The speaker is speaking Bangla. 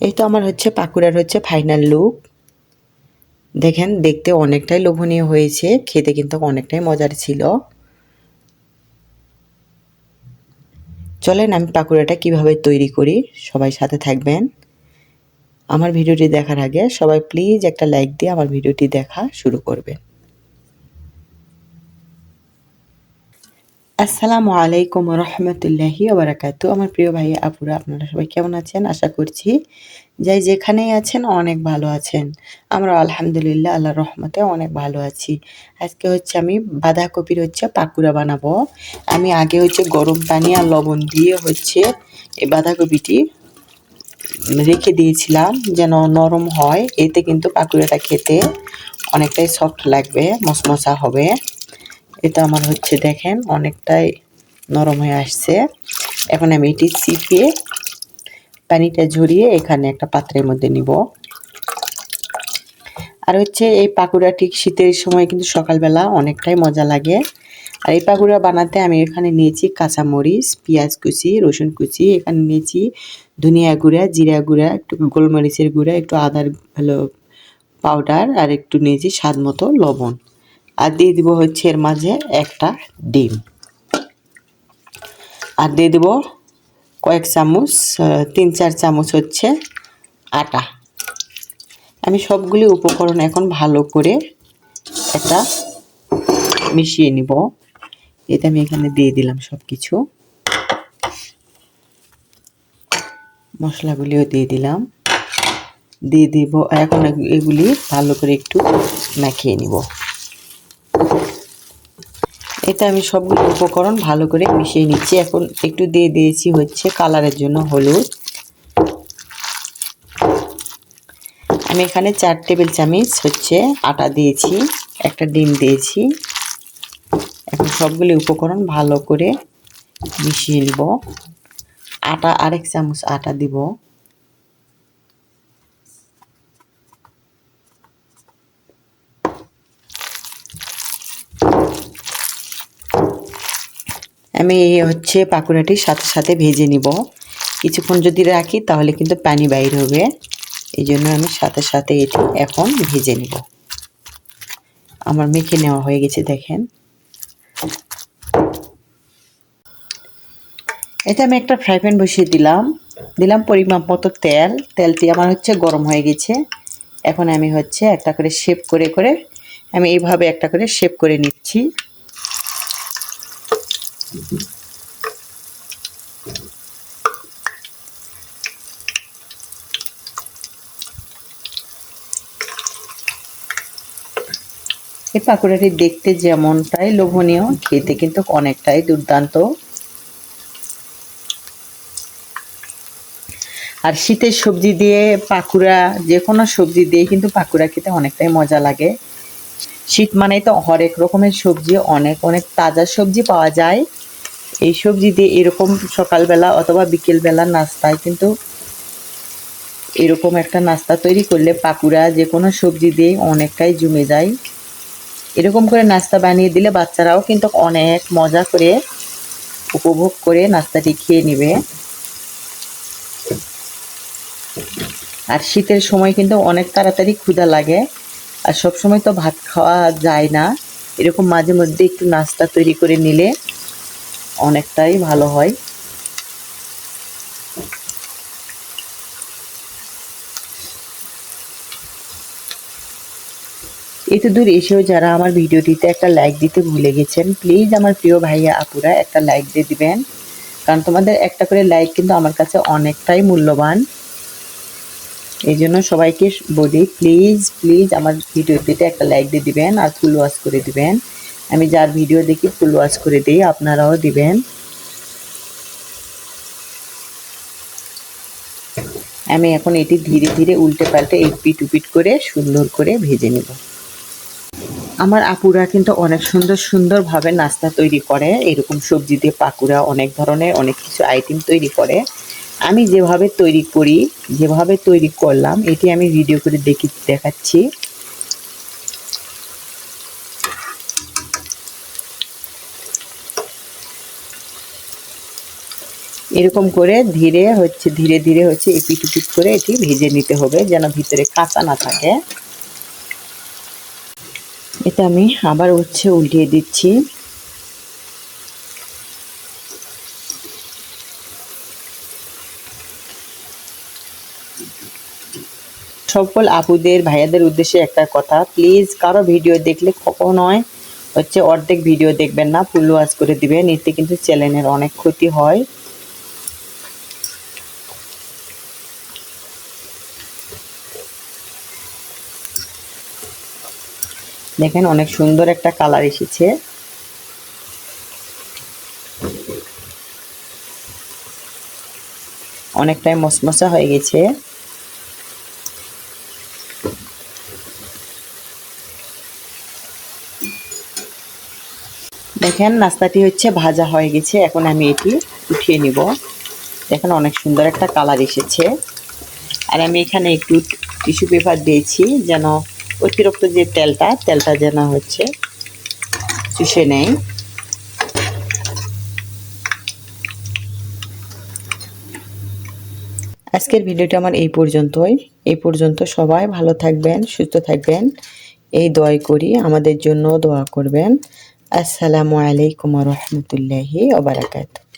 এই তো আমার হচ্ছে পাকুড়ার হচ্ছে ফাইনাল লুক দেখেন, দেখতে অনেকটাই লোভনীয় হয়েছে, খেতে কিন্তু অনেকটাই মজার ছিল। চলেন আমি পাকুড়াটা কীভাবে তৈরি করি, সবাই সাথে থাকবেন। আমার ভিডিওটি দেখার আগে সবাই প্লিজ একটা লাইক দিয়ে আমার ভিডিওটি দেখা শুরু করবেন। আসসালামু আলাইকুম রহমতুল্লাহি ওবরাকাতু। আমার প্রিয় ভাই আপুরা, আপনারা সবাই কেমন আছেন? আশা করছি যাই যেখানেই আছেন অনেক ভালো আছেন। আমরা আলহামদুলিল্লাহ আল্লাহ রহমতে অনেক ভালো আছি। আজকে হচ্ছে আমি বাঁধাকপির হচ্ছে পাকুড়া বানাবো। আমি আগে হচ্ছে গরম পানি আর লবণ দিয়ে হচ্ছে এই বাঁধাকপিটি রেখে দিয়েছিলাম যেন নরম হয়। এতে কিন্তু পাকুড়াটা খেতে অনেকটাই সফট লাগবে, মশমশা হবে। এটা আমার হচ্ছে দেখেন, অনেকটাই নরম হয়ে আসছে। এখন আমি এটি চিপিয়ে পানিটা ঝরিয়ে এখানে একটা পাত্রের মধ্যে নিব। আর হচ্ছে এই পাকুড়া ঠিক শীতের সময় কিন্তু সকালবেলা অনেকটাই মজা লাগে। আর এই পাকুড়া বানাতে আমি এখানে নিয়েছি কাঁচামরিচ, পেঁয়াজ কুচি, রসুন কুচি, এখানে নিয়েছি ধনিয়া গুঁড়া, জিরা গুঁড়া, একটু গোলমরিচের গুঁড়া, একটু আদার ভালো পাউডার আর একটু নিয়েছি স্বাদ মতো লবণ। আর দিয়ে দিব হচ্ছে এর মাঝে একটা ডিম। আর দিয়ে দেব কয়েক চামচ তিন চার চামচ হচ্ছে আটা। আমি সবগুলি উপকরণ এখন ভালো করে একটা মিশিয়ে নিব। এটা আমি এখানে দিয়ে দিলাম সব কিছু মশলাগুলিও দিয়ে দিলাম। দিয়ে দিব, এখন এগুলি ভালো করে একটু মাখিয়ে নিব। এটা আমি সবগুলো উপকরণ ভালো করে মিশিয়ে নিচ্ছি। এখন একটু দিয়ে দিয়েছি হচ্ছে কালারের জন্য হলুদ। আমি এখানে চার টেবিল চামচ হচ্ছে আটা দিয়েছি, একটা ডিম দিয়েছি। এখন সবগুলি উপকরণ ভালো করে মিশিয়ে নিব। আটা আরেক চামচ আটা দিব। আমি এই হচ্ছে পাকুড়াটি সাথে সাথে ভেজে নিব। কিছুক্ষণ যদি রাখি তাহলে কিন্তু পানি বাইর হবে। এই জন্য আমি সাথে সাথে এটি এখন ভেজে নিব। আমার মেখে নেওয়া হয়ে গেছে, দেখেন। এটা আমি একটা ফ্রাই প্যান বসিয়ে দিলাম। দিলাম পরিমাপ মতো তেল। তেলটি আমার হচ্ছে গরম হয়ে গেছে। এখন আমি হচ্ছে একটা করে শেপ করে করে আমি এইভাবে একটা করে শেপ করে নিচ্ছি। এই পাকোড়াটি দেখতে যেমনটাই লোভনীয়, খেতে কিন্তু অনেকটাই দুর্দান্ত। আর শীতের সবজি দিয়ে পাকুড়া, যে কোনো সবজি দিয়ে কিন্তু পাকুড়া খেতে অনেকটাই মজা লাগে। শীত মানেই তো হরেক রকমের সবজি, অনেক অনেক তাজা সবজি পাওয়া যায়। এই সবজি দিয়ে এরকম সকালবেলা অথবা বিকেলবেলা নাস্তায় কিন্তু এরকম একটা নাস্তা তৈরি করলে পাকুড়া যে কোনো সবজি দিয়ে অনেকটাই জমে যায়। এরকম করে নাস্তা বানিয়ে দিলে বাচ্চারাও কিন্তু অনেক মজা করে উপভোগ করে নাস্তাটি খেয়ে নেবে। আর শীতের সময় কিন্তু অনেক তাড়াতাড়ি ক্ষুধা লাগে আর সব সময় তো ভাত খাওয়া যায় না। এরকম মাঝে মধ্যে একটু নাস্তা তৈরি করে নিলে অনেকটাই ভালো হয়। এত দূর এসেও যারা আমার ভিডিওটিতে একটা লাইক দিতে ভুলে গেছেন প্লিজ আমার প্রিয় ভাইয়া আপুরা একটা লাইক দিয়ে দিবেন। কারণ তোমাদের একটা করে লাইক কিন্তু আমার কাছে অনেকটাই মূল্যবান। এই জন্য সবাইকে বলি প্লিজ প্লিজ আমার ভিডিওটিতে একটা লাইক দিয়ে দিবেন আর ফুল ওয়াশ করে দিবেন। আমি যার ভিডিও দেখি ফুল ওয়াশ করে দিই, আপনারাও দিবেন। আমি এখন এটি ধীরে ধীরে উল্টে পাল্টে এক পিট উপিট করে সুন্দর করে ভেজে নেব। আমার আপুরা কিন্তু অনেক সুন্দর সুন্দরভাবে নাস্তা তৈরি করে। এরকম সবজি দিয়ে পাকুড়া, অনেক ধরনের, অনেক কিছু আইটেম তৈরি করে। আমি যেভাবে তৈরি করি, যেভাবে তৈরি করলাম, এটি আমি ভিডিও করে দেখি, দেখাচ্ছি। এরকম করে ধীরে হচ্ছে, ধীরে ধীরে হচ্ছে এপিট উপিট করে এটি ভেজে নিতে হবে যেন ভিতরে কাঁচা না থাকে। এটা আমি আবার হচ্ছে উল্টিয়ে দিচ্ছি। সকল আপুদের, ভাইয়াদের উদ্দেশ্যে একটা কথা প্লিজ কারও ভিডিও দেখলে কখনোই হচ্ছে অর্ধেক ভিডিও দেখবেন না, ফুল ওয়াজ করে দিবেন, এতে কিন্তু চ্যানেলের অনেক ক্ষতি হয়। দেখেন অনেক সুন্দর একটা কালার এসেছে। অনেকটাই মসমসা হয়ে গেছে। দেখেন নাস্তাটি হচ্ছে ভাজা হয়ে গেছে, এখন আমি এটি উঠিয়ে নিব। দেখেন অনেক সুন্দর একটা কালার এসেছে। আর আমি এখানে একটু টিস্যু পেপার দিয়েছি যেন অতিরিক্ত যে তেলটা তেলটা যেন হচ্ছে চুষে নেয় আজকের ভিডিওটা আমার এই পর্যন্তই। এই পর্যন্ত সবাই ভালো থাকবেন, সুস্থ থাকবেন। এই দোয়াই করি, আমাদের জন্য দোয়া করবেন। আসসালামু আলাইকুম রহমতুল্লাহি ওবরাকাতু